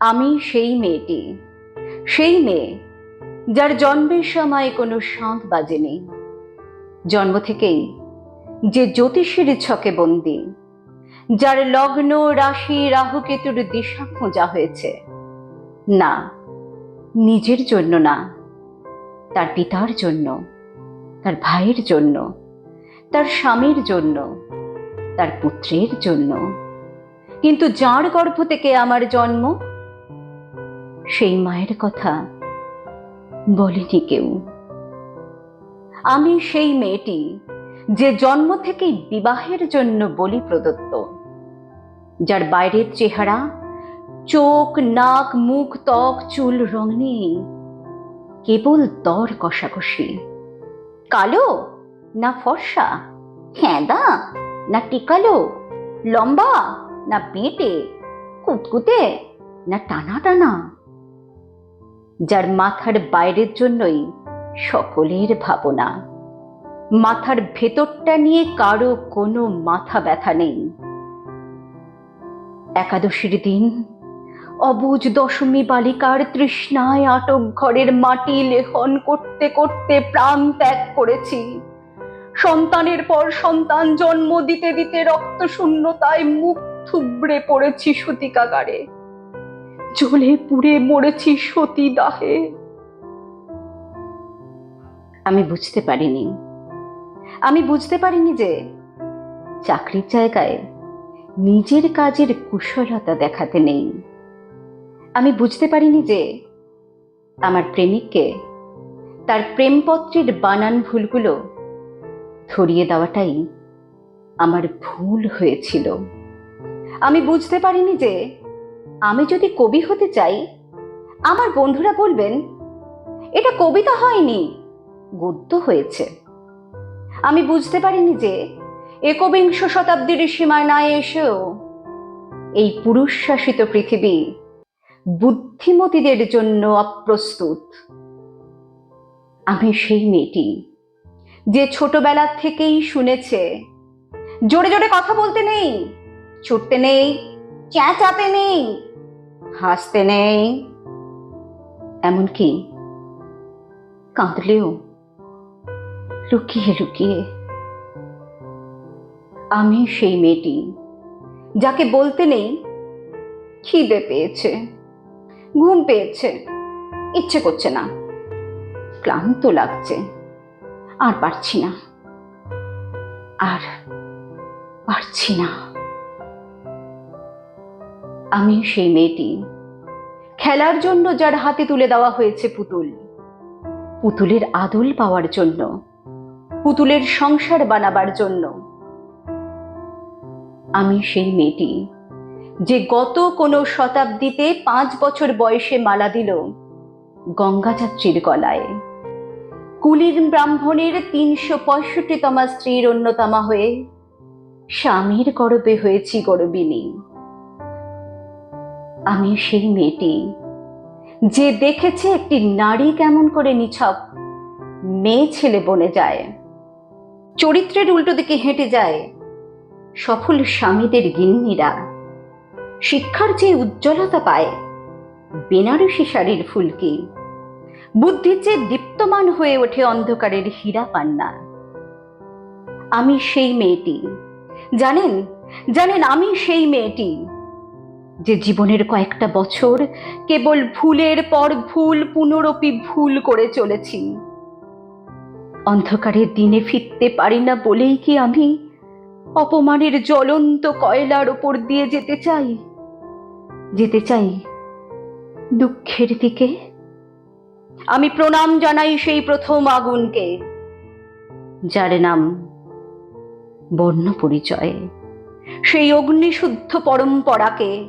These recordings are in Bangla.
আমি সেই মেয়েটি। সেই মেয়ে যার জন্মের সময় কোনো শাঁখ বাজেনি। জন্ম থেকেই যে জ্যোতিষীর ছকে বন্দি, যার লগ্ন, রাশি, রাহুকেতুর দিশা খোঁজা হয়েছে। না, নিজের জন্য না, তার পিতার জন্য, তার ভাইয়ের জন্য, তার স্বামীর জন্য, তার পুত্রের জন্য। কিন্তু যার গর্ভ থেকে আমার জন্ম সেই মায়ের কথা বলেনি কেউ। আমি সেই মেয়েটি যে জন্ম থেকেই বিবাহের জন্য বলি প্রদত্ত, যার বাইরের চেহারা, চোখ, নাক, মুখ, ত্বক, চুল রং নেই কেবল দর কষাকষি। কালো না ফর্সা? হ্যাঁদা না টিকালো? লম্বা না পেটে? কুতকুতে না টানা টানা? যার মাথার বাইরের জন্যই সকলের ভাবনা। মাথার ভেতরটা নিয়ে কারও কোনো মাথা ব্যথা নেই। একাদশীর দিন, অবুজ দশমী বালিকার তৃষ্ণায় আটক ঘরের মাটি লেখন করতে করতে প্রাণ ত্যাগ করেছি। সন্তানের পর সন্তান জন্ম দিতে দিতে রক্ত শূন্যতায় মুখ থুবড়ে পড়েছি সতিকাগারে। জ্বলে পুড়ে মরেছি সতী দাহে। আমি বুঝতে পারিনি। আমি বুঝতে পারিনি যে চাকরির জায়গায় নিজের কাজের কুশলতা দেখাতে নেই। আমি বুঝতে পারিনি যে আমার প্রেমিককে তার প্রেমপত্রের বানান ভুলগুলো ধরিয়ে দেওয়াটাই আমার ভুল হয়েছিল। আমি বুঝতে পারিনি যে আমি যদি কবি হতে চাই, আমার বন্ধুরা বলবেন, এটা কবিতা হয়নি, গদ্য হয়েছে। আমি বুঝতে পারিনি যে একবিংশ শতাব্দীর সীমায় সীমানায় এসেও এই পুরুষ শাসিত পৃথিবী বুদ্ধিমতীদের জন্য অপ্রস্তুত। আমি সেই মেয়েটি যে ছোটবেলা থেকেই শুনেছে, জোরে জোরে কথা বলতে নেই, ছুটতে নেই, চেঁচাতে নেই হাসতে নেই, এমনকি কাঁদলেও লুকিয়ে লুকিয়ে। আমি সেই মেয়েটি যাকে বলতে নেই, খিদে পেয়েছে, ঘুম পেয়েছে, ইচ্ছে করছে না। ক্লান্ত লাগছে, আর পারছি না, আর পারছি না। আমি সেই মেয়েটি। খেলার জন্য যার হাতে তুলে দেওয়া হয়েছে পুতুল। পুতুলের আদল পাওয়ার জন্য। পুতুলের সংসার বানাবার জন্য। আমি সেই মেয়েটি, যে গত কোনো শতাব্দীতে পাঁচ বছর বয়সে মালা দিল গঙ্গাযাত্রীর গলায়। কুলির ব্রাহ্মণের তিনশো পঁয়ষট্টিতমা স্ত্রীর অন্যতমা হয়ে স্বামীর গর্বে হয়েছি গর্বিনী। আমি সেই মেয়েটি। যে দেখেছে একটি নারী কেমন করে নিছক, মেয়ে ছেলে বনে যায়। চরিত্রের উল্টো দিকে হেঁটে যায় সফল স্বামীদের গিন্নিরা। শিক্ষার যে উজ্জ্বলতা পায়, বেনারসি শাড়ির ফুলকি। বুদ্ধির যে দীপ্তমান হয়ে ওঠে অন্ধকারের হীরা পান্না। আমি সেই মেয়েটি। জানেন? জানেন, আমি সেই মেয়েটি। যে জীবনের কয়েকটা বছর কেবল ভুলের পর ভুল পুনরপি ভুল করে চলেছি। অন্ধকারের দিনে ফিরতে পারি না বলেই কি আমি অপমানের জ্বলন্ত কয়লার ওপর দিয়ে যেতে চাই? যেতে চাই দুঃখের দিকে? আমি প্রণাম জানাই সেই প্রথম আগুনকে, যার নাম বর্ণ পরিচয় সেই অগ্নিশুদ্ধ পরম্পরাকে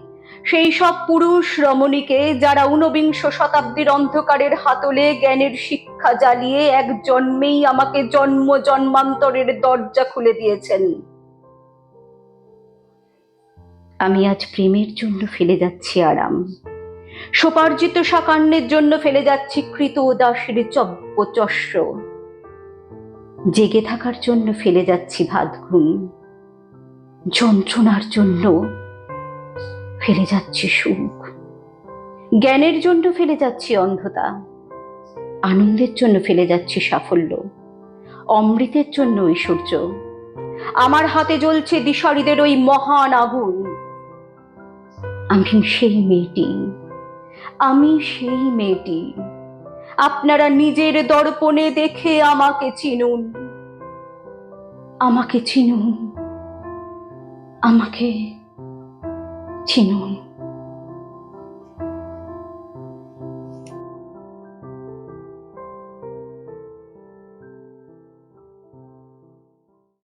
সেই সব পুরুষ রমণীকে যারা ঊনবিংশ শতাব্দীর অন্ধকারের হাতলে জ্ঞানের শিক্ষা জ্বালিয়ে এক জন্মেই আমাকে জন্ম জন্মান্তরের দরজা খুলে দিয়েছেন। আমি আজ প্রেমের জন্য ফেলে যাচ্ছি আরাম। সোপার্জিত সাকান্যের জন্য ফেলে যাচ্ছি কৃত উদাসের চব্যচস্য। জেগে থাকার জন্য ফেলে যাচ্ছি ভাত ঘুম যন্ত্রণার জন্য ফেলে যাচ্ছি সুখ। জ্ঞানের জন্য ফেলে যাচ্ছি অন্ধতা। আনন্দের জন্য ফেলে যাচ্ছি সাফল্য। অমৃতের জন্য ঐশ্বর্য আমার হাতে জ্বলছে দিশারিদের ওই মহান আগুন। আমি সেই মেয়েটি। আমি সেই মেয়েটি। আপনারা নিজের দর্পণে দেখে আমাকে চিনুন। আমাকে চিনুন। আমাকে চিনুন